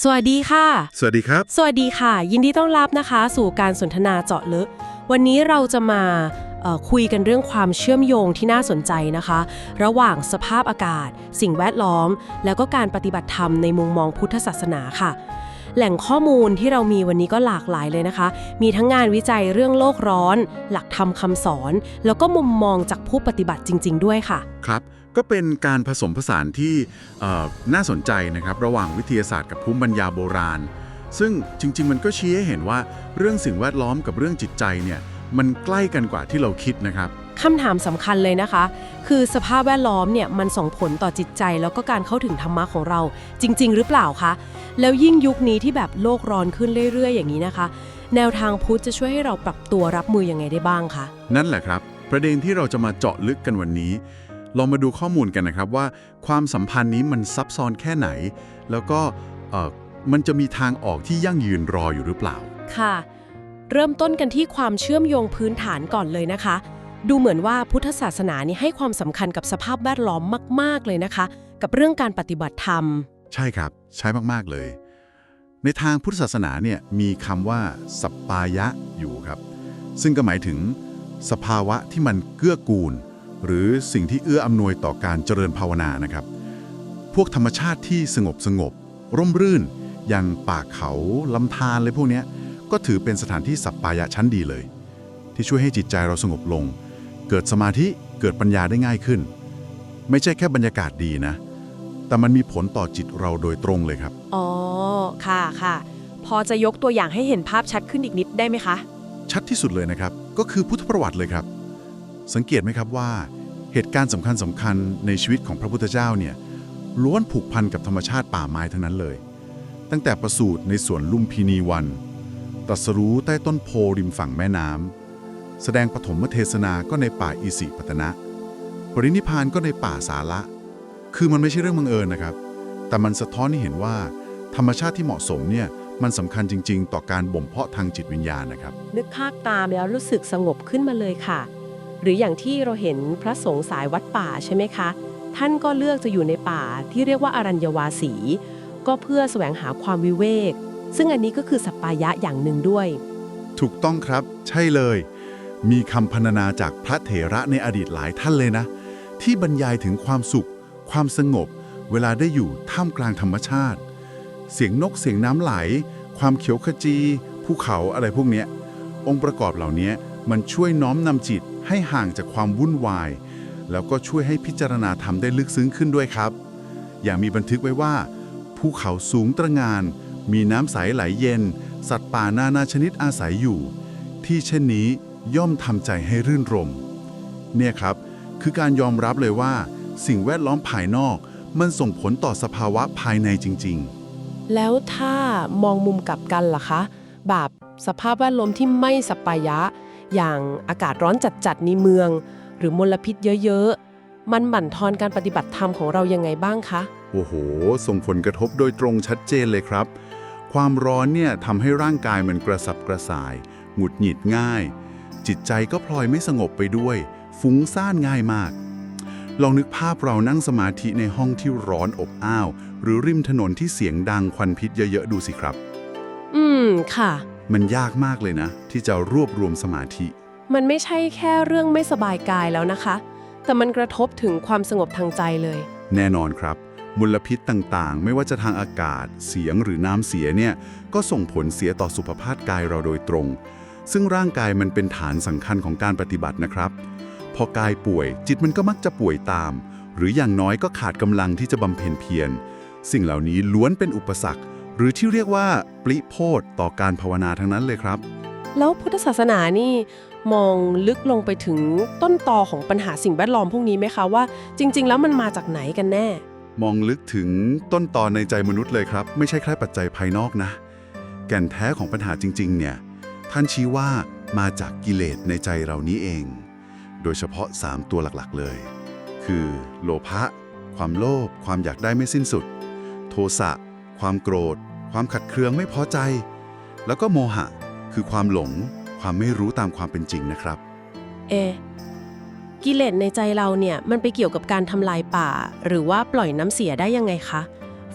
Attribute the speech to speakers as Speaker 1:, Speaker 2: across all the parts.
Speaker 1: สวัสดีค่ะ
Speaker 2: สวัสดีครับ
Speaker 1: สวัสดีค่ะ ยินดีต้อนรับนะคะ สู่การสนทนาเจาะลึก วันนี้เราจะมาเอ่อคุยกันเรื่องความเชื่อมโยงที่น่าสนใจนะคะ ระหว่างสภาพอากาศ สิ่งแวดล้อม แล้วก็การปฏิบัติธรรมในมุมมองพุทธศาสนาค่ะ แหล่งข้อมูลที่เรามีวันนี้ก็หลากหลายเลยนะคะ มีทั้งงานวิจัยเรื่องโลกร้อน หลักธรรมคำสอน แล้วก็มุมมองจากผู้ปฏิบัติจริง ๆ ด้วยค่ะ
Speaker 2: ครับ ก็เป็นการผสมผสานที่เอ่อน่าสนใจนะครับระหว่างวิทยาศาสตร์กับภูมิปัญญาโบราณ ซึ่งจริง ๆ มันก็ชี้ให้เห็นว่าเรื่องสิ่งแวดล้อมกับเรื่องจิตใจเนี่ยมันใกล้กันกว่าที่เราคิดนะครับ
Speaker 1: คำถามสำคัญเลยนะคะ คือสภาพแวดล้อมเนี่ยมันส่งผลต่อจิตใจแล้วก็การเข้าถึงธรรมะของเราจริง ๆ หรือเปล่าคะแล้วยิ่งยุคนี้ที่แบบโลกร้อนขึ้นเรื่อย ๆ อย่างนี้นะคะ แนวทางพุทธจะช่วยให้เราปรับตัวรับมือยังไงได้บ้างคะ
Speaker 2: นั่นแหละครับ ประเด็นที่เราจะมาเจาะลึกกันวันนี้ ลองมาดูข้อมูลกันนะครับว่าความสัมพันธ์นี้มันซับซ้อนแค่ไหน แล้วก็เอ่อมันจะมีทางออกที่ยั่งยืนรออยู่หรือเปล่า
Speaker 1: ค่ะ เริ่มต้นกันที่ความเชื่อมโยงพื้นฐานก่อนเลยนะคะ ดูเหมือนว่าพุทธศาสนานี่ให้ความสำคัญกับสภาพแวดล้อมมาก ๆ เลยนะคะ กับเรื่องการปฏิบัติธรรม
Speaker 2: ใช่ครับ ใช้มาก ๆ เลย ในทางพุทธศาสนาเนี่ยมีคำว่าสัปปายะอยู่ครับ ซึ่งก็หมายถึงสภาวะที่มันเกื้อกูล หรือสิ่งที่เอื้ออำนวยต่อการเจริญภาวนานะครับ พวกธรรมชาติที่สงบสงบ ร่มรื่น อย่างป่าเขาลำธารเลยพวกเนี้ยก็ถือเป็นสถานที่สัปปายะชั้นดีเลย ที่ช่วยให้จิตใจเราสงบลง เกิดสมาธิเกิดปัญญาได้ง่ายขึ้น ไม่ใช่แค่บรรยากาศดีนะ แต่มันมีผลต่อจิตเราโดยตรงเลยครับ
Speaker 1: อ๋อ ค่ะค่ะ พอจะยกตัวอย่างให้เห็นภาพชัดขึ้นอีกนิดได้ไหมคะ
Speaker 2: ชัดที่สุดเลยนะครับ ก็คือพุทธประวัติเลยครับ สังเกตไหมครับว่า เหตุการณ์สำคัญสำคัญในชีวิตของพระพุทธเจ้าเนี่ยล้วนผูกพันกับธรรมชาติป่าไม้ทั้งนั้นเลย ตั้งแต่ประสูติในสวนลุมพินีวันตรัสรู้ใต้ต้นโพริมฝั่งแม่น้ำแสดงปฐมเทศนาก็ในป่าอิสิปตนะ ปรินิพานก็ในป่าสาละ คือมันไม่ใช่เรื่องบังเอิญนะครับ แต่มันสะท้อนให้เห็นว่า ธรรมชาติที่เหมาะสมเนี่ยมันสำคัญจริง ๆ ต่อการบ่มเพาะทางจิตวิญญาณนะครับ
Speaker 1: นึกภาพตามแล้วรู้สึกสงบขึ้นมาเลยค่ะ หรืออย่างที่เราเห็นพระสงฆ์สายวัดป่าใช่ไหมคะ ท่านก็เลือกจะอยู่ในป่าที่เรียกว่าอารัญญวาสี ก็เพื่อแสวงหาความวิเวก ซึ่งอันนี้ก็คือสัปปายะอย่างหนึ่งด้วย
Speaker 2: ถูกต้องครับ ใช่เลย มีคำพรรณนาจากพระเถระในอดีตหลายท่านเลยนะ ที่บรรยายถึงความสุข ความสงบ เวลาได้อยู่ท่ามกลางธรรมชาติ เสียงนกเสียงน้ำไหล ความเขียวขจี ภูเขาอะไรพวกเนี้ยองค์ประกอบเหล่านี้มันช่วยน้อมนำจิต ให้ห่างจากความวุ่นวาย แล้วก็ช่วยให้พิจารณาธรรมได้ลึกซึ้งขึ้นด้วยครับ อย่างมีบันทึกไว้ว่า ภูเขาสูงตระงาน มีน้ำใสไหลเย็น สัตว์ป่านานาชนิดอาศัยอยู่ ที่เช่นนี้ย่อมทำใจให้รื่นรม เนี่ยครับ คือการยอมรับเลยว่า สิ่งแวดล้อมภายนอกมันส่งผลต่อสภาวะภายในจริง ๆ
Speaker 1: แล้วถ้ามองมุมกลับกันล่ะคะ แบบสภาพแวดล้อมที่ไม่สัปปายะ อย่างอากาศร้อนจัดๆในเมือง หรือมลพิษเยอะๆ มันบั่นทอนการปฏิบัติธรรมของเรายังไงบ้างคะ
Speaker 2: ๆโอ้โห ส่งผลกระทบโดยตรงชัดเจนเลยครับ ความร้อนเนี่ยทำให้ร่างกายมันกระสับกระส่าย หงุดหงิดง่าย จิตใจก็พลอยไม่สงบไปด้วย ฟุ้งซ่านง่ายมาก ลองนึกภาพเรานั่งสมาธิในห้องที่ร้อนอบอ้าว หรือริมถนนที่เสียงดังควันพิษเยอะๆดูสิครับ
Speaker 1: อืมค่ะ
Speaker 2: มันยากมากเลยนะ ที่จะรวบรวมสมาธิ
Speaker 1: มันไม่ใช่แค่เรื่องไม่สบายกายแล้วนะคะ แต่มันกระทบถึงความสงบทางใจเลย
Speaker 2: แน่นอนครับ มลพิษต่างๆ ไม่ว่าจะทางอากาศ เสียงหรือน้ำเสียเนี่ย ก็ส่งผลเสียต่อสุขภาพกายเราโดยตรง ซึ่งร่างกายมันเป็นฐานสำคัญของการปฏิบัตินะครับ พอกายป่วยจิตมันก็มักจะป่วยตาม หรืออย่างน้อยก็ขาดกำลังที่จะบำเพ็ญเพียร สิ่งเหล่านี้ล้วนเป็นอุปสรรค หรือที่เรียกว่าปริโพธต่อการภาวนาทั้งนั้นเลยครับ
Speaker 1: แล้วพุทธศาสนานี่มองลึกลงไปถึงต้นตอของปัญหาสิ่งแวดล้อมพวกนี้ไหมคะว่า จริง ๆ แล้วมันมาจากไหนกันแน่
Speaker 2: มองลึกถึงต้นตอนในใจมนุษย์เลยครับ ไม่ใช่แค่ปัจจัยภายนอกนะ แก่นแท้ของปัญหาจริง ๆ เนี่ย ท่านชี้ว่ามาจากกิเลสในใจเรานี้เอง โดยเฉพาะ 3 ตัวหลักๆเลย คือ โลภะความโลภความอยากได้ไม่สิ้นสุด โทสะความโกรธ ความขัดเคืองไม่พอใจ แล้วก็โมหะ คือความหลง ความไม่รู้ตามความเป็นจริงนะครับ
Speaker 1: เอะกิเลสในใจเราเนี่ย มันไปเกี่ยวกับการทำลายป่า หรือว่าปล่อยน้ำเสียได้ยังไงคะ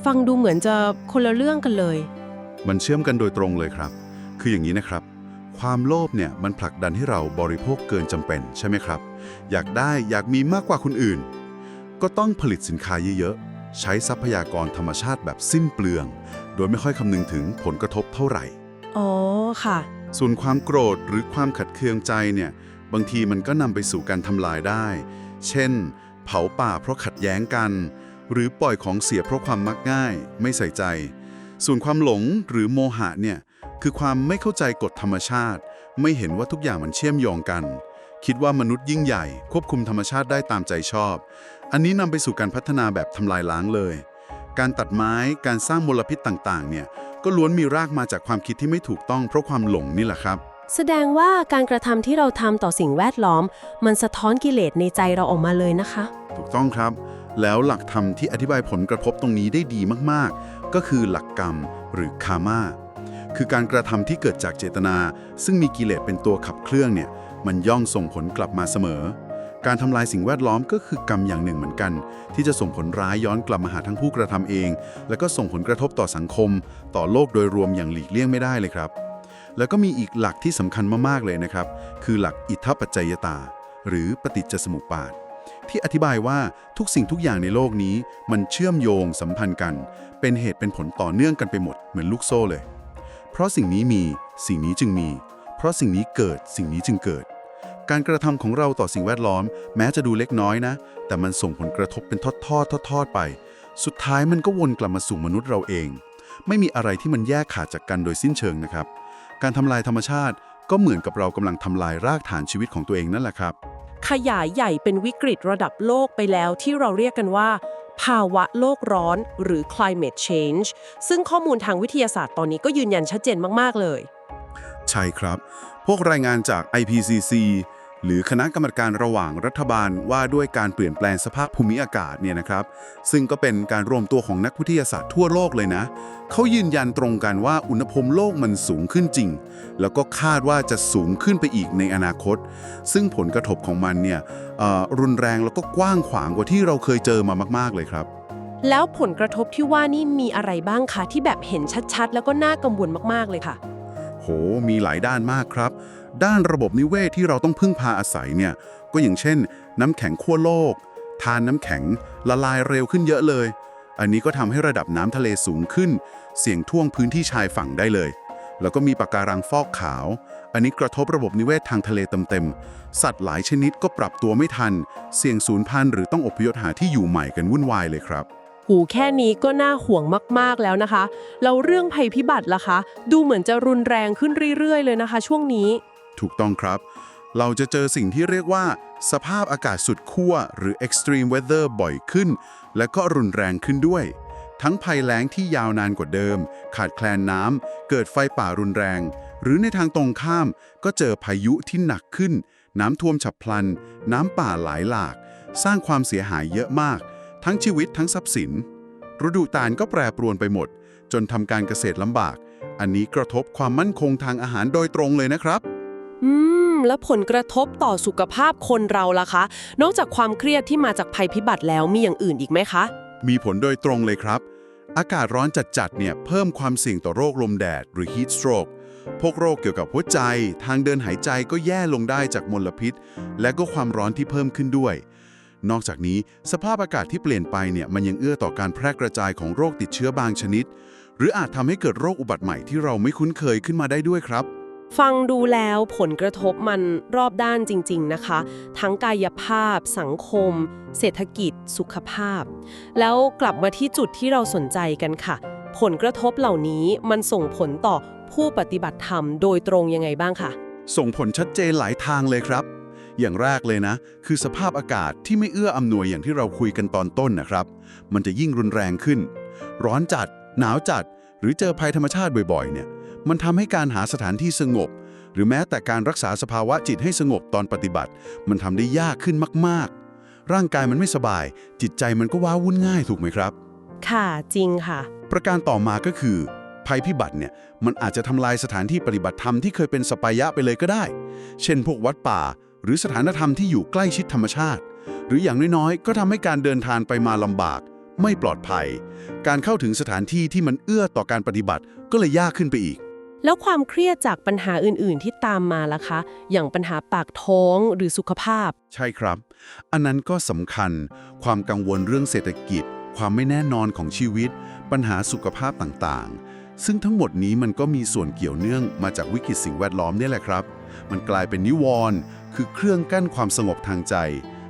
Speaker 1: ฟฟังดูเหมือนจะคนละเรื่องกันเลย
Speaker 2: มันเชื่อมกันโดยตรงเลยครับ คืออย่างนี้นะครับ ความโลภเนี่ยมันผลักดันให้เราบริโภคเกินจำเป็นใช่ไหมครับ อยากได้อยากมีมากกว่าคนอื่น ก็ต้องผลิตสินค้าเยอะๆใช้ทรัพยากรธรรมชาติแบบสิ้นเปลือง โดยไม่ค่อยคำนึงถึงผลกระทบเท่าไหร่
Speaker 1: อ๋อ ค่ะ
Speaker 2: ส่วนความโกรธหรือความขัดเคืองใจเนี่ย บางทีมันก็นำไปสู่การทำลายได้ เช่น เผาป่าเพราะขัดแย้งกัน หรือปล่อยของเสียเพราะความมักง่าย ไม่ใส่ใจ ส่วนความหลงหรือโมหะเนี่ยคือความไม่เข้าใจกฎธรรมชาติ ไม่เห็นว่าทุกอย่างมันเชื่อมโยงกัน คิดว่ามนุษย์ยิ่งใหญ่ ควบคุมธรรมชาติได้ตามใจชอบ อันนี้นำไปสู่การพัฒนาแบบทำลายล้างเลย การตัดไม้ การสร้างมลพิษต่างๆ เนี่ย ก็ล้วนมีรากมาจากความคิดที่ไม่ถูกต้องเพราะความหลงนี่แหละครับ
Speaker 1: แสดงว่าการกระทำที่เราทำต่อสิ่งแวดล้อม มันสะท้อนกิเลสในใจเราออกมาเลยนะคะ
Speaker 2: ถูกต้องครับ แล้วหลักธรรมที่อธิบายผลกระทบตรงนี้ได้ดีมากๆ ก็คือหลักกรรมหรือคามาคือการกระทำที่เกิดจากเจตนา ซึ่งมีกิเลสเป็นตัวขับเคลื่อนเนี่ย มันย่อมส่งผลกลับมาเสมอ การทำลายสิ่งแวดล้อมก็คือกรรมอย่างหนึ่งเหมือนกัน ที่จะส่งผลร้ายย้อนกลับมาหาทั้งผู้กระทำเอง แล้วก็ส่งผลกระทบต่อสังคม ต่อโลกโดยรวมอย่างหลีกเลี่ยงไม่ได้เลยครับ แล้วก็มีอีกหลักที่สำคัญมากๆเลยนะครับ คือหลักอิทธปัจจัยตา หรือปฏิจจสมุปบาทที่อธิบายว่าทุกสิ่งทุกอย่างในโลกนี้ มันเชื่อมโยงสัมพันธ์กัน เป็นเหตุเป็นผลต่อเนื่องกันไปหมดเหมือนลูกโซ่เลย เพราะสิ่งนี้มีสิ่งนี้จึงมี เพราะสิ่งนี้เกิดสิ่งนี้จึงเกิด การกระทำของเราต่อสิ่งแวดล้อม แม้จะดูเล็กน้อยนะ แต่มันส่งผลกระทบเป็นทอดทอดทอดทอดๆไป สุดท้ายมันก็วนกลับมาสู่มนุษย์เราเอง ไม่มีอะไรที่มันแยกขาดจากกันโดยสิ้นเชิงนะครับ การทำลายธรรมชาติก็เหมือนกับเรากำลังทำลายรากฐานชีวิตของตัวเองนั่นแหละครับ
Speaker 1: ขยายใหญ่เป็นวิกฤตระดับโลกไปแล้วที่เราเรียกกันว่า ภาวะโลกร้อนหรือ climate change ซึ่งข้อมูลทางวิทยาศาสตร์ตอนนี้ก็ยืนยันชัดเจนมากๆเลย
Speaker 2: ใช่ครับ พวกรายงานจาก IPCC หรือคณะกรรมการระหว่างรัฐบาลว่าด้วยการเปลี่ยนแปลงสภาพภูมิอากาศเนี่ยนะครับ ซึ่งก็เป็นการรวมตัวของนักวิทยาศาสตร์ทั่วโลกเลยนะ เขายืนยันตรงกันว่าอุณหภูมิโลกมันสูงขึ้นจริง แล้วก็คาดว่าจะสูงขึ้นไปอีกในอนาคต ซึ่งผลกระทบของมันเนี่ยเอ่อรุนแรงแล้วก็กว้างขวางกว่าที่เราเคยเจอมามาก ๆ เลยครับ
Speaker 1: แล้วผลกระทบที่ว่านี่มีอะไรบ้างคะที่แบบเห็นชัดๆ แล้วก็น่ากังวลมากๆเลยค่ะ
Speaker 2: โหมีหลายด้านมากครับ ด้านระบบนิเวศที่เราต้องพึ่งพาอาศัยเนี่ยก็อย่างเช่น น้ำแข็งขั้วโลก ทานน้ำแข็งละลายเร็วขึ้นเยอะเลย อันนี้ก็ทำให้ระดับน้ำทะเลสูงขึ้น เสี่ยงท่วงพื้นที่ชายฝั่งได้เลย แล้วก็มีปะการังฟอกขาว อันนี้กระทบระบบนิเวศทางทะเลเต็มๆสัตว์หลายชนิดก็ปรับตัวไม่ทัน เสี่ยงสูญพันธุ์หรือต้องอพยพหาที่อยู่ใหม่กันวุ่นวายเลยครับ
Speaker 1: หูแค่นี้ก็น่าห่วงมาก ๆ แล้วนะคะ แล้วเรื่องภัยพิบัติล่ะคะ ดูเหมือนจะรุนแรงขึ้นเรื่อย ๆ เลยนะคะ ช่วงนี้
Speaker 2: ถูกต้องครับ เราจะเจอสิ่งที่เรียกว่า สภาพอากาศสุดขั้วหรือ extreme weather บ่อยขึ้น และก็รุนแรงขึ้นด้วย ทั้งภัยแล้งที่ยาวนานกว่าเดิม ขาดแคลนน้ำเกิดไฟป่ารุนแรง หรือในทางตรงข้าม ก็เจอพายุที่หนักขึ้น น้ำท่วมฉับพลัน น้ำป่าหลายหลาก สร้างความเสียหายเยอะมาก ทั้งชีวิตทั้งทรัพย์สินฤดูกาลก็แปรปรวนไปหมด จนทำการเกษตรลำบาก อันนี้กระทบความมั่นคงทางอาหารโดยตรงเลยนะครับ
Speaker 1: อืม แล้วผลกระทบต่อสุขภาพคนเราล่ะคะ นอกจากความเครียดที่มาจากภัยพิบัติแล้วมีอย่างอื่นอีกไหมคะ
Speaker 2: มีผลโดยตรงเลยครับ อากาศร้อนจัดๆเนี่ยเพิ่มความเสี่ยงต่อโรคลมแดด หรือ heat stroke พวกโรคเกี่ยวกับหัวใจ ทางเดินหายใจก็แย่ลงได้จากมลพิษ และก็ความร้อนที่เพิ่มขึ้นด้วย นอกจากนี้สภาพอากาศที่เปลี่ยนไปเนี่ยมันยังเอื้อต่อการแพร่กระจายของโรคติดเชื้อบางชนิด หรืออาจทำให้เกิดโรคอุบัติใหม่ที่เราไม่คุ้นเคยขึ้นมาได้ด้วยครับ
Speaker 1: ฟังดูแล้วผลกระทบมันรอบด้านจริง ๆนะคะ ทั้งกายภาพ สังคม เศรษฐกิจ สุขภาพ แล้วกลับมาที่จุดที่เราสนใจกันค่ะ ผลกระทบเหล่านี้มันส่งผลต่อผู้ปฏิบัติธรรมโดยตรงยังไงบ้างคะ
Speaker 2: ส่งผลชัดเจนหลายทางเลยครับ อย่างแรกเลยนะ คือสภาพอากาศที่ไม่เอื้ออำนวยอย่างที่เราคุยกันตอนต้นนะครับ มันจะยิ่งรุนแรงขึ้น ร้อนจัด หนาวจัด หรือเจอภัยธรรมชาติบ่อยๆ เนี่ย มันทำให้การหาสถานที่สงบ หรือแม้แต่การรักษาสภาวะจิตให้สงบตอนปฏิบัติ มันทำได้ยากขึ้นมาก ๆ ร่างกายมันไม่สบาย จิตใจมันก็ว้าวุ่นง่ายถูกไหมครับ
Speaker 1: ค่ะจริงค่ะ
Speaker 2: ประการต่อมาก็คือ ภัยพิบัติเนี่ยมันอาจจะทำลายสถานที่ปฏิบัติธรรมที่เคยเป็นสปายะไปเลยก็ได้ เช่น พวกวัดป่า หรือสถานธรรมที่อยู่ใกล้ชิดธรรมชาติ หรืออย่างน้อยๆก็ทำให้การเดินทางไปมาลำบากไม่ปลอดภัย การเข้าถึงสถานที่ที่มันเอื้อต่อการปฏิบัติก็เลยยากขึ้นไปอีก
Speaker 1: แล้วความเครียดจากปัญหาอื่น ๆ ที่ตามมาล่ะคะ อย่างปัญหาปากท้องหรือสุขภาพ
Speaker 2: ใช่ครับ อันนั้นก็สำคัญ ความกังวลเรื่องเศรษฐกิจ ความไม่แน่นอนของชีวิต ปัญหาสุขภาพต่าง ๆ ซึ่งทั้งหมดนี้มันก็มีส่วนเกี่ยวเนื่องมาจากวิกฤตสิ่งแวดล้อมเนี่ยแหละครับ มันกลายเป็นนิวรณ์คือเครื่องกั้นความสงบทางใจ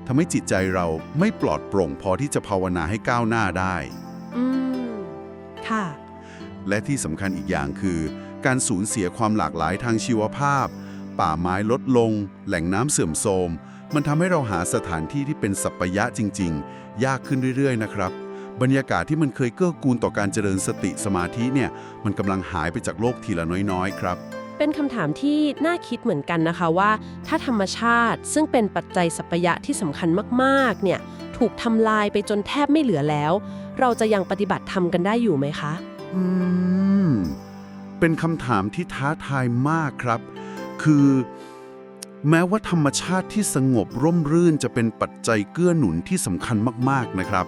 Speaker 2: ทำให้จิตใจเราไม่ปลอดโปร่งพอที่จะภาวนาให้ก้าวหน้าได้
Speaker 1: อืม ค่ะ
Speaker 2: และที่สำคัญอีกอย่างคือ การสูญเสียความหลากหลายทางชีวภาพ ป่าไม้ลดลง แหล่งน้ำเสื่อมโทรม มันทำให้เราหาสถานที่ที่เป็นสัปปะยะจริง ๆ ยากขึ้นเรื่อย ๆ นะครับ บรรยากาศที่มันเคยเกื้อกูลต่อการเจริญสติสมาธิเนี่ยมันกำลังหายไปจากโลกทีละน้อยๆครับ
Speaker 1: เป็นคำถามที่น่าคิดเหมือนกันนะคะว่า ถ้าธรรมชาติซึ่งเป็นปัจจัยสัพพยะที่สำคัญมากๆ เนี่ย ถูกทำลายไปจนแทบไม่เหลือแล้ว เราจะยังปฏิบัติธรรมกันได้อยู่ไหมคะ
Speaker 2: อืม เป็นคำถามที่ท้าทายมากครับ คือ แม้ว่าธรรมชาติที่สงบร่มรื่นจะเป็นปัจจัยเกื้อหนุนที่สำคัญมากๆนะครับ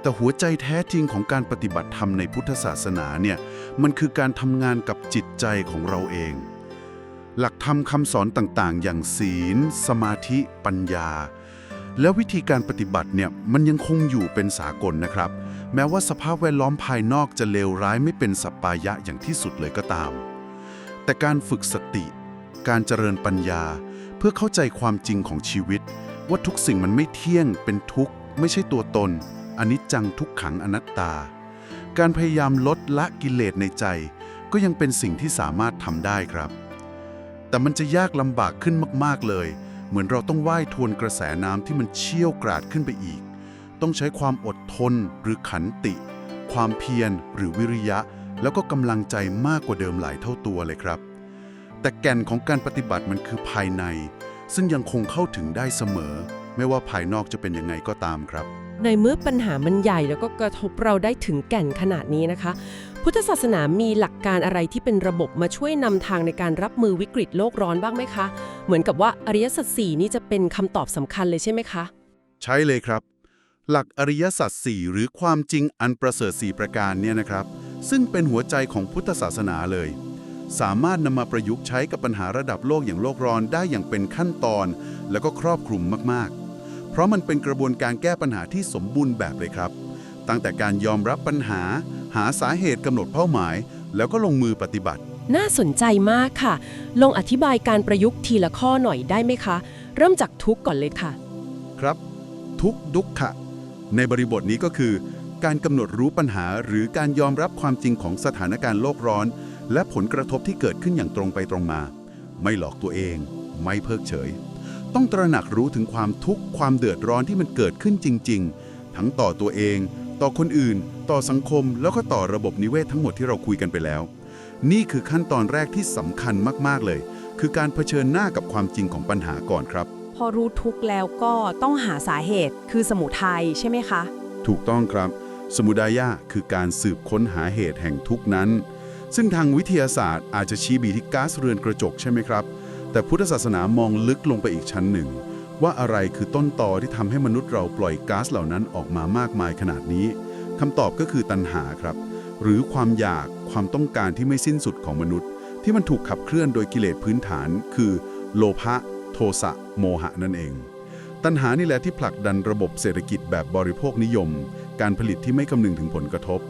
Speaker 2: แต่หัวใจแท้จริงของการปฏิบัติธรรมในพุทธศาสนาเนี่ย มันคือการทำงานกับจิตใจของเราเอง หลักธรรมคำสอนต่างๆ อย่างศีล สมาธิ ปัญญา แล้ววิธีการปฏิบัติเนี่ย มันยังคงอยู่เป็นสากลนะครับ แม้ว่าสภาพแวดล้อมภายนอกจะเลวร้ายไม่เป็นสัปปายะอย่างที่สุดเลยก็ตาม แต่การฝึกสติ การเจริญปัญญา เพื่อเข้าใจความจริงของชีวิต ว่าทุกสิ่งมันไม่เที่ยง เป็นทุกข์ ไม่ใช่ตัวตนอนิจจังทุกขังอนัตตา การพยายามลดละกิเลสในใจ ก็ยังเป็นสิ่งที่สามารถทำได้ครับ แต่มันจะยากลำบากขึ้นมากๆเลย เหมือนเราต้องว่ายทวนกระแสน้ำที่มันเชี่ยวกราดขึ้นไปอีก ต้องใช้ความอดทนหรือขันติ ความเพียรหรือวิริยะ แล้วก็กำลังใจมากกว่าเดิมหลายเท่าตัวเลยครับ แต่แก่นของการปฏิบัติมันคือภายใน ซึ่งยังคงเข้าถึงได้เสมอ ไม่ว่าภายนอกจะเป็นยังไงก็ตามครับ
Speaker 1: ในเมื่อปัญหามันใหญ่แล้วก็กระทบเราได้ถึงแก่นขนาดนี้นะคะ พุทธศาสนามีหลักการอะไรที่เป็นระบบมาช่วยนำทางในการรับมือวิกฤตโลกร้อนบ้างไหมคะ เหมือนกับว่าอริยสัจสี่นี่จะเป็นคำตอบสำคัญเลยใช่ไหมคะ
Speaker 2: ใช่เลยครับ หลักอริยสัจสี่หรือความจริงอันประเสริฐสี่ประการเนี่ยนะครับ ซึ่งเป็นหัวใจของพุทธศาสนาเลย สามารถนำมาประยุกต์ใช้กับปัญหาระดับโลกอย่างโลกร้อนได้อย่างเป็นขั้นตอน แล้วก็ครอบคลุมมากๆ เพราะมันเป็นกระบวนการแก้ปัญหาที่สมบูรณ์แบบเลยครับ ตั้งแต่การยอมรับปัญหา หาสาเหตุกำหนดเป้าหมาย แล้วก็ลงมือปฏิบัติ
Speaker 1: น่าสนใจมากค่ะ ลองอธิบายการประยุกต์ทีละข้อหน่อยได้ไหมคะ เริ่มจากทุกข์ก่อนเลยค่ะ
Speaker 2: ครับ ทุกข์ดุขขะ ในบริบทนี้ก็คือ การกำหนดรู้ปัญหาหรือการยอมรับความจริงของสถานการณ์โลกร้อน และผลกระทบที่เกิดขึ้นอย่างตรงไปตรงมา ไม่หลอกตัวเอง ไม่เพิกเฉย ต้องตระหนักรู้ถึงความทุกข์ความเดือดร้อนที่มันเกิดขึ้นจริง ๆ ทั้งต่อตัวเอง ต่อคนอื่น ต่อสังคม แล้วก็ต่อระบบนิเวศทั้งหมดที่เราคุยกันไปแล้ว นี่คือขั้นตอนแรกที่สำคัญมากๆเลย คือการเผชิญหน้ากับความจริงของปัญหาก่อนครับ
Speaker 3: พอรู้ทุกข์แล้วก็ต้องหาสาเหตุคือสมุทัยใช่ไหมคะ
Speaker 2: ถูกต้องครับ สมุดายะคือการสืบค้นหาเหตุแห่งทุกข์นั้น ซึ่งทางวิทยาศาสตร์อาจจะชี้บีที่ก๊าซเรือนกระจกใช่ไหมครับ แต่พุทธศาสนามองลึกลงไปอีกชั้นหนึ่ง ว่าอะไรคือต้นตอที่ทำให้มนุษย์เราปล่อยก๊าซเหล่านั้นออกมามากมายขนาดนี้คำตอบก็คือตัณหาครับ หรือความอยากความต้องการที่ไม่สิ้นสุดของมนุษย์ ที่มันถูกขับเคลื่อนโดยกิเลสพื้นฐาน คือ โลภะ โทสะโมหะนั่นเอง ตัณหานี่แหละที่ผลักดันระบบเศรษฐกิจแบบบริโภคนิยม การผลิตที่ไม่คำนึงถึงผลกระทบ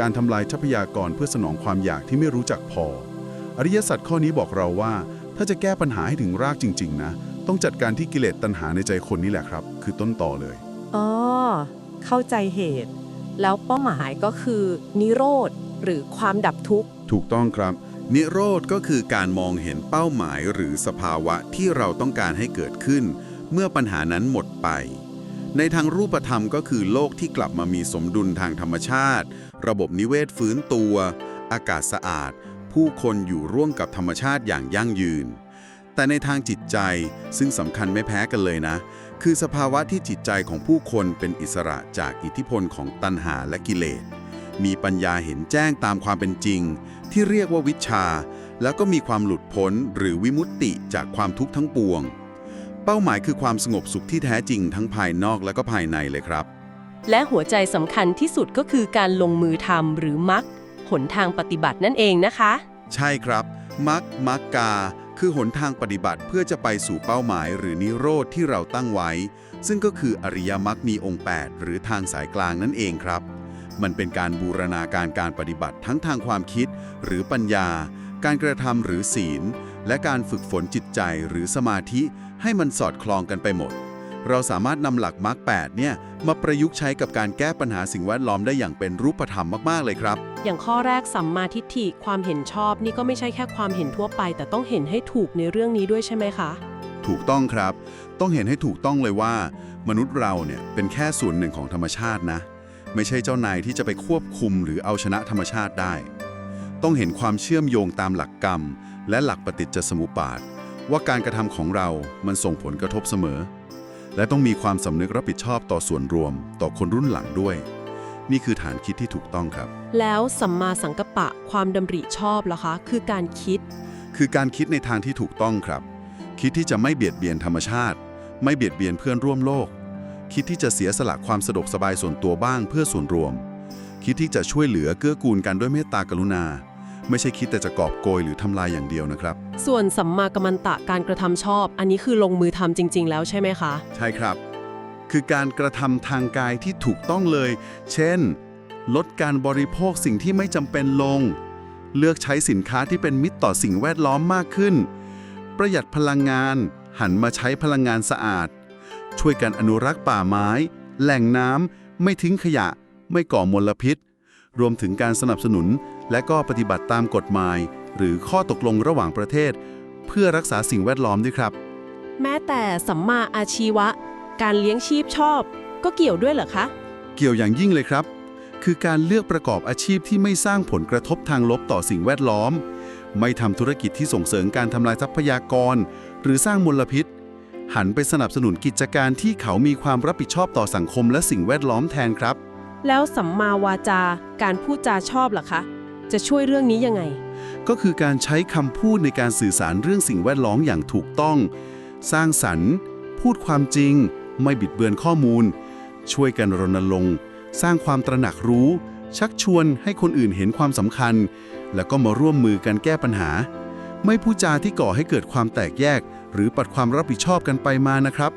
Speaker 2: การทำลายทรัพยากรเพื่อสนองความอยากที่ไม่รู้จักพอ อริยสัจข้อนี้บอกเราว่า ถ้าจะแก้ปัญหาให้ถึงรากจริง ๆ นะ ต้องจัดการที่กิเลสตัณหาในใจคนนี่แหละครับ คือต้นต่อเลย
Speaker 3: อ๋อเข้าใจเหตุ แล้วเป้าหมายก็คือ นิโรธหรือความดับทุกข์
Speaker 2: ถูกต้องครับ
Speaker 4: นิโรธก็คือการมองเห็นเป้าหมายหรือสภาวะที่เราต้องการให้เกิดขึ้น เมื่อปัญหานั้นหมดไป ในทางรูปธรรมก็คือโลกที่กลับมามีสมดุลทางธรรมชาติ ระบบนิเวศฟื้นตัว อากาศสะอาด ผู้คนอยู่ร่วมกับธรรมชาติอย่างยั่งยืน แต่ในทางจิตใจซึ่งสำคัญไม่แพ้กันเลยนะ คือสภาวะที่จิตใจของผู้คนเป็นอิสระจากอิทธิพลของตัณหาและกิเลสมีปัญญาเห็นแจ้งตามความเป็นจริง ที่เรียกว่าวิชา แล้วก็มีความหลุดพ้นหรือวิมุตติจากความทุกข์ทั้งปวง เป้าหมายคือความสงบสุขที่แท้จริงทั้งภายนอกและก็ภายในเลยครับ
Speaker 1: และหัวใจสำคัญที่สุดก็คือการลงมือทำหรือมักหนทางปฏิบัตินั่นเองนะคะ
Speaker 2: ใช่ครับมักมักกา คือหนทางปฏิบัติเพื่อจะไปสู่เป้าหมายหรือนิโรธที่เราตั้งไว้ ซึ่งก็คืออริยมรรคมีองค์ 8 หรือทางสายกลางนั่นเองครับ มันเป็นการบูรณาการการปฏิบัติทั้งทางความคิด หรือปัญญา การกระทำหรือศีล และการฝึกฝนจิตใจหรือสมาธิให้มันสอดคล้องกันไปหมด เราสามารถนำหลักมรรค8เนี่ยมาประยุกต์ใช้กับการแก้ปัญหาสิ่งแวดล้อมได้อย่างเป็นรูปธรรมมากๆเลยครับ
Speaker 1: อย่างข้อแรกสัมมาทิฏฐิความเห็นชอบนี่ก็ไม่ใช่แค่ความเห็นทั่วไป แต่ต้องเห็นให้ถูกในเรื่องนี้ด้วยใช่ไหมคะ
Speaker 2: ถูกต้องครับ ต้องเห็นให้ถูกต้องเลยว่า มนุษย์เราเนี่ยเป็นแค่ส่วนหนึ่งของธรรมชาตินะ ไม่ใช่เจ้านายที่จะไปควบคุมหรือเอาชนะธรรมชาติได้ ต้องเห็นความเชื่อมโยงตามหลักกรรม และหลักปฏิจจสมุปบาท ว่าการกระทำของเรามันส่งผลกระทบเสมอ และต้องมีความสำนึกรับผิดชอบต่อส่วนรวม ต่อคนรุ่นหลังด้วย นี่คือฐานคิดที่ถูกต้องครับ
Speaker 1: แล้วสัมมาสังกัปปะความดำริชอบล่ะคะ คือการคิด
Speaker 2: คือการคิดในทางที่ถูกต้องครับ คิดที่จะไม่เบียดเบียนธรรมชาติ ไม่เบียดเบียนเพื่อนร่วมโลก คิดที่จะเสียสละความสะดวกสบายส่วนตัวบ้างเพื่อส่วนรวม คิดที่จะช่วยเหลือเกื้อกูลกันด้วยเมตตากรุณา ไม่ใช่คิดแต่จะกอบโกยหรือทำลายอย่างเดียวนะครับ
Speaker 1: ส่วนสัมมากัมมันตะการกระทำชอบ อันนี้คือลงมือทำจริง ๆ แล้วใช่ไหมคะ
Speaker 2: ใช่ครับ คือการกระทำทางกายที่ถูกต้องเลย เช่น ลดการบริโภคสิ่งที่ไม่จำเป็นลง เลือกใช้สินค้าที่เป็นมิตรต่อสิ่งแวดล้อมมากขึ้น ประหยัดพลังงาน หันมาใช้พลังงานสะอาด ช่วยกันอนุรักษ์ป่าไม้ แหล่งน้ำ ไม่ทิ้งขยะ ไม่ก่อมลพิษ รวมถึงการสนับสนุน และก็ปฏิบัติตามกฎหมาย หรือข้อตกลงระหว่างประเทศ เพื่อรักษาสิ่งแวดล้อมด้วยครับ
Speaker 1: แม้แต่สัมมาอาชีวะ การเลี้ยงชีพชอบ ก็เกี่ยวด้วยเหรอคะ
Speaker 2: เกี่ยวอย่างยิ่งเลยครับ คือการเลือกประกอบอาชีพที่ไม่สร้างผลกระทบทางลบต่อสิ่งแวดล้อม ไม่ทำธุรกิจที่ส่งเสริมการทำลายทรัพยากร หรือสร้างมลพิษ หันไปสนับสนุนกิจการที่เขามีความรับผิดชอบต่อสังคมและสิ่งแวดล้อมแทนครับ
Speaker 1: แล้วสัมมาวาจาการพูดจาชอบล่ะคะ จะช่วยเรื่องนี้ยังไง
Speaker 2: ก็คือการใช้คำพูดในการสื่อสารเรื่องสิ่งแวดล้อมอย่างถูกต้อง สร้างสรรค์ พูดความจริง ไม่บิดเบือนข้อมูล ช่วยกันรณรงค์สร้างความตระหนักรู้ ชักชวนให้คนอื่นเห็นความสำคัญ แล้วก็มาร่วมมือกันแก้ปัญหา ไม่พูดจาที่ก่อให้เกิดความแตกแยก หรือปัดความรับผิดชอบกันไปมานะครับ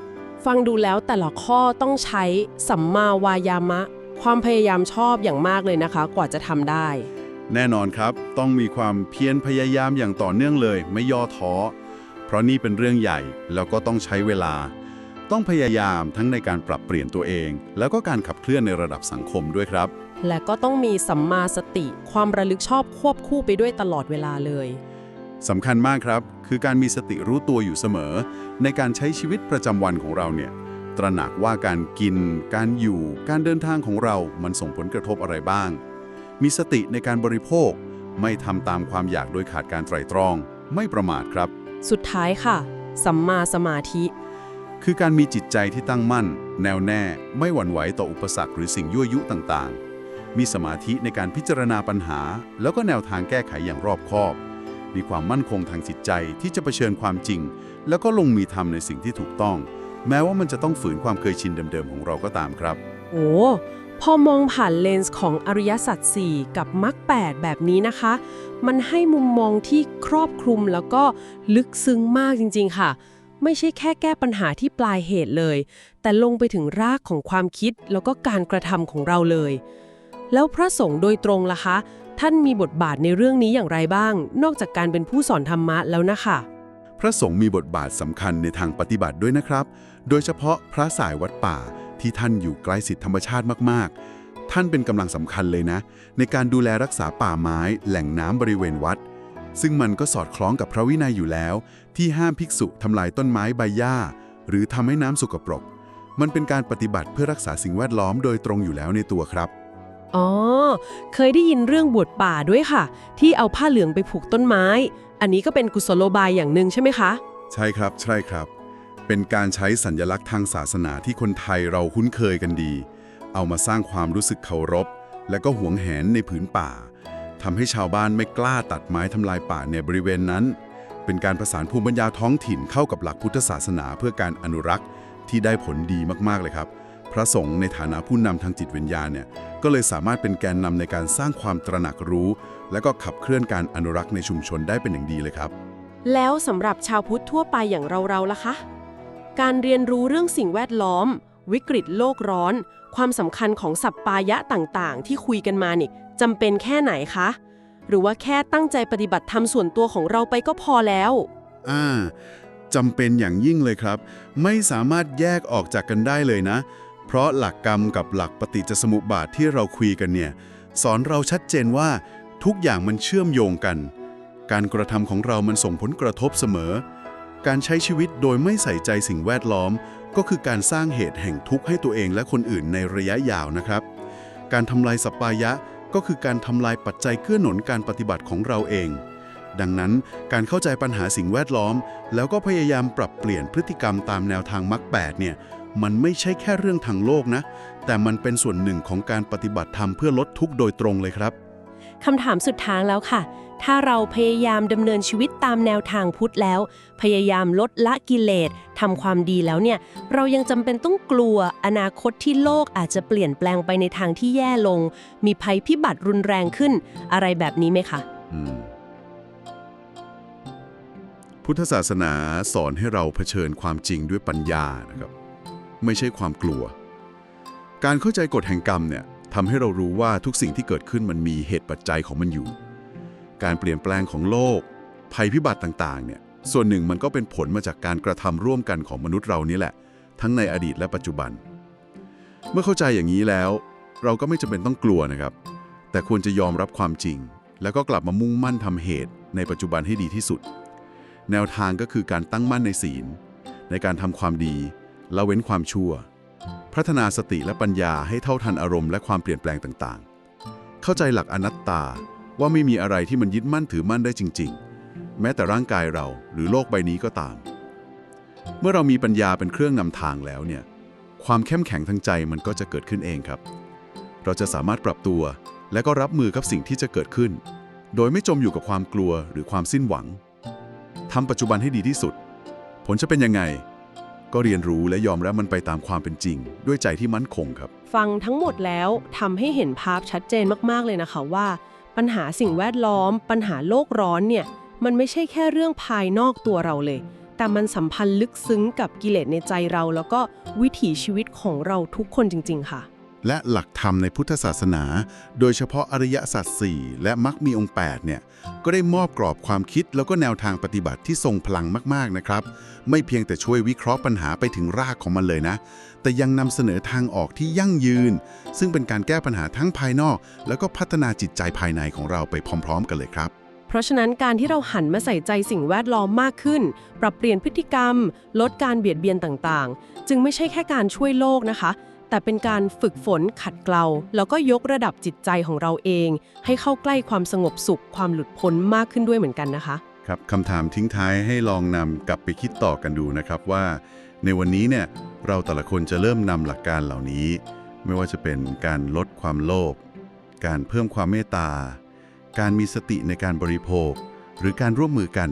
Speaker 1: ฟังดูแล้วแต่ละข้อต้องใช้สัมมาวายามะ ความพยายามชอบอย่างมากเลยนะคะ กว่าจะทำได้
Speaker 2: แน่นอนครับ ต้องมีความเพียรพยายามอย่างต่อเนื่องเลย ไม่ย่อท้อ เพราะนี่เป็นเรื่องใหญ่แล้วก็ต้องใช้เวลา ต้องพยายามทั้งในการปรับเปลี่ยนตัวเอง แล้วก็การขับเคลื่อนในระดับสังคมด้วยครับ
Speaker 1: และก็ต้องมีสัมมาสติ ความระลึกชอบควบคู่ไปด้วยตลอดเวลาเลย
Speaker 2: สำคัญมากครับ คือการมีสติรู้ตัวอยู่เสมอ ในการใช้ชีวิตประจำวันของเราเนี่ยตระหนักว่าการกิน การอยู่ การเดินทางของเรา มันส่งผลกระทบอะไรบ้าง มีสติในการบริโภค ไม่ทำตามความอยากโดยขาดการไตร่ตรอง ไม่ประมาทครับ
Speaker 1: สุดท้ายค่ะ สัมมาสมาธิ
Speaker 2: คือการมีจิตใจที่ตั้งมั่น แน่วแน่ ไม่หวั่นไหวต่ออุปสรรคหรือสิ่งยั่วยุต่างๆ มีสมาธิในการพิจารณาปัญหา แล้วก็แนวทางแก้ไขอย่างรอบคอบ มีความมั่นคงทางจิตใจที่จะะเผชิญความจริง แล้วก็ลงมือทำในสิ่งที่ถูกต้อง แม้ว่ามันจะต้องฝืนความเคยชินเดิมๆของเราก็ตามครับ
Speaker 1: โอ้พอมองผ่านเลนส์ของอริยสัจ4กับมรรค8แบบนี้นะคะ มันให้มุมมองที่ครอบคลุมแล้วก็ลึกซึ้งมากจริง ๆ ค่ะ ไม่ใช่แค่แก้ปัญหาที่ปลายเหตุเลย แต่ลงไปถึงรากของความคิดแล้วก็การกระทำของเราเลย แล้วพระสงฆ์โดยตรงล่ะคะ ท่านมีบทบาทในเรื่องนี้อย่างไรบ้าง นอกจากการเป็นผู้สอนธรรมะแล้วนะคะ
Speaker 2: พระสงฆ์มีบทบาทสำคัญในทางปฏิบัติด้วยนะครับ โดยเฉพาะพระสายวัดป่าที่ท่านอยู่ใกล้สิทธิธรรมชาติมากๆ ท่านเป็นกำลังสำคัญเลยนะ ในการดูแลรักษาป่าไม้ แหล่งน้ำบริเวณวัด ซึ่งมันก็สอดคล้องกับพระวินัยอยู่แล้ว ที่ห้ามภิกษุทำลายต้นไม้ใบหญ้า หรือทำให้น้ำสกปรก มันเป็นการปฏิบัติเพื่อรักษาสิ่งแวดล้อมโดยตรงอยู่แล้วในตัวครับ
Speaker 1: อ๋อ เคยได้ยินเรื่องบวชป่าด้วยค่ะ ที่เอาผ้าเหลืองไปผูกต้นไม้ อันนี้ก็เป็นกุศโลบายอย่างหนึ่งใช่ไหมคะ
Speaker 2: ใช่ครับ ใช่ครับ เป็นการใช้สัญลักษณ์ทางศาสนาที่คนไทยเราคุ้นเคยกันดี เอามาสร้างความรู้สึกเคารพ และก็หวงแหนในผืนป่าทำให้ชาวบ้านไม่กล้าตัดไม้ทำลายป่าในบริเวณนั้น เป็นการประสานภูมิปัญญาท้องถิ่นเข้ากับหลักพุทธศาสนาเพื่อการอนุรักษ์ที่ได้ผลดีมากๆเลยครับ พพระสงฆ์ในฐานะผู้นำทางจิตวิญญาณเนี่ยก็เลยสามารถเป็นแกนนำในการสร้างความตระหนักรู้ และก็ขับเคลื่อนการอนุรักษ์ในชุมชนได้เป็นอย่างดีเลยครับ
Speaker 1: แล้วสำหรับชาวพุทธทั่วไปอย่างเราๆล่ะคะ การเรียนรู้เรื่องสิ่งแวดล้อม วิกฤตโลกร้อน ความสำคัญของสัปปายะต่างๆ ที่คุยกันมานี่จำเป็นแค่ไหนคะ หรือว่าแค่ตั้งใจปฏิบัติธรรมส่วนตัวของเราไปก็พอแล้ว
Speaker 2: อ่าจำเป็นอย่างยิ่งเลยครับ ไม่สามารถแยกออกจากกันได้เลยนะ เพราะหลักกรรมกับหลักปฏิจจสมุปบาทที่เราคุยกันเนี่ย สอนเราชัดเจนว่าทุกอย่างมันเชื่อมโยงกัน การกระทำของเรามันส่งผลกระทบเสมอ การใช้ชีวิตโดยไม่ใส่ใจสิ่งแวดล้อม ก็คือการสร้างเหตุแห่งทุกข์ให้ตัวเองและคนอื่นในระยะยาวนะครับ การทำลายสัปปายะก็คือการทำลายปัจจัยเกื้อหนุนการปฏิบัติของเราเอง ดังนั้นการเข้าใจปัญหาสิ่งแวดล้อม แล้วก็พยายามปรับเปลี่ยนพฤติกรรมตามแนวทางมรรคแปดเนี่ย มันไม่ใช่แค่เรื่องทางโลกนะ แต่มันเป็นส่วนหนึ่งของการปฏิบัติธรรมเพื่อลดทุกข์โดยตรงเลยครับ
Speaker 1: คำถามสุดท้ายแล้วค่ะ ถ้าเราพยายามดำเนินชีวิตตามแนวทางพุทธแล้ว พยายามลดละกิเลสทำความดีแล้วเนี่ย เรายังจำเป็นต้องกลัวอนาคตที่โลกอาจจะเปลี่ยนแปลงไปในทางที่แย่ลง มีภัยพิบัติรุนแรงขึ้น อะไรแบบนี้ไหมคะ
Speaker 2: อืมพุทธศาสนาสอนให้เราเผชิญความจริงด้วยปัญญานะครับ ไม่ใช่ความกลัว การเข้าใจกฎแห่งกรรมเนี่ยทำให้เรารู้ว่าทุกสิ่งที่เกิดขึ้นมันมีเหตุปัจจัยของมันอยู่ การเปลี่ยนแปลงของโลก ภัยพิบัติต่างๆ เนี่ย ส่วนหนึ่งมันก็เป็นผลมาจากการกระทำร่วมกันของมนุษย์เรานี่แหละ ทั้งในอดีตและปัจจุบัน เมื่อเข้าใจอย่างนี้แล้ว เราก็ไม่จำเป็นต้องกลัวนะครับ แต่ควรจะยอมรับความจริง แล้วก็กลับมามุ่งมั่นทำเหตุ ในปัจจุบันให้ดีที่สุด แนวทางก็คือการตั้งมั่นในศีล ในการทำความดี ละเว้นความชั่ว พัฒนาสติและปัญญาให้เท่าทันอารมณ์และความเปลี่ยนแปลงต่างๆ เข้าใจหลักอนัตตาว่าไม่มีอะไรที่มันยึดมั่นถือมั่นได้จริง ๆ แม้แต่ร่างกายเราหรือโลกใบนี้ก็ตาม เมื่อเรามีปัญญาเป็นเครื่องนำทางแล้วเนี่ย ความเข้มแข็งทางใจมันก็จะเกิดขึ้นเองครับ เราจะสามารถปรับตัว และก็รับมือกับสิ่งที่จะเกิดขึ้น โดยไม่จมอยู่กับความกลัวหรือความสิ้นหวังทำปัจจุบันให้ดีที่สุด ผลจะเป็นยังไง ก็เรียนรู้และยอมรับมันไปตามความเป็นจริง ด้วยใจที่มั่นคงครับ
Speaker 1: ฟังทั้งหมดแล้วทำให้เห็นภาพชัดเจนมากๆเลยนะคะว่า ปัญหาสิ่งแวดล้อม ปัญหาโลกร้อนเนี่ยมันไม่ใช่แค่เรื่องภายนอกตัวเราเลย แต่มันสัมพันธ์ลึกซึ้งกับกิเลสในใจเรา แล้วก็วิถีชีวิตของเราทุกคนจริง ๆ ค่ะ
Speaker 2: และหลักธรรมในพุทธศาสนา โดยเฉพาะอริยสัจสี่และมรรคมีองค์8เนี่ยก็ได้มอบกรอบความคิดแล้วก็แนวทางปฏิบัติที่ทรงพลังมากๆนะครับ ไม่เพียงแต่ช่วยวิเคราะห์ปัญหาไปถึงรากของมันเลยนะ แต่ยังนำเสนอทางออกที่ยั่งยืน ซึ่งเป็นการแก้ปัญหาทั้งภายนอก แล้วก็พัฒนาจิตใจภายในของเราไปพร้อม ๆ กันเลยครับ
Speaker 1: เพราะฉะนั้นการที่เราหันมาใส่ใจสิ่งแวดล้อมมากขึ้น ปรับเปลี่ยนพฤติกรรม ลดการเบียดเบียนต่างๆ จึงไม่ใช่แค่การช่วยโลกนะคะ แต่เป็นการฝึกฝนขัดเกลา แล้วก็ยกระดับจิตใจของเราเอง ให้เข้าใกล้ความสงบสุขความหลุดพ้นมากขึ้นด้วยเหมือนกันนะคะ
Speaker 2: ครับคำถามทิ้งท้ายให้ลองนำกลับไปคิดต่อกันดูนะครับว่า ในวันนี้เนี่ยเราแต่ละคนจะเริ่มนำหลักการเหล่านี้ ไม่ว่าจะเป็นการลดความโลภการเพิ่มความเมตตา การมีสติในการบริโภค หรือการร่วมมือกัน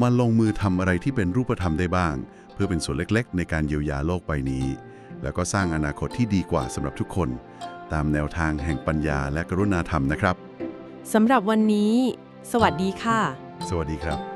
Speaker 2: มาลงมือทำอะไรที่เป็นรูปธรรมได้บ้าง เพื่อเป็นส่วนเล็กๆ ในการเยียวยาโลกใบนี้ แล้วก็สร้างอนาคตที่ดีกว่าสำหรับทุกคน ตามแนวทางแห่งปัญญาและกรุณาธรรมนะครับ
Speaker 1: สำหรับวันนี้ สวัสดีค่ะ
Speaker 2: สวัสดีครับ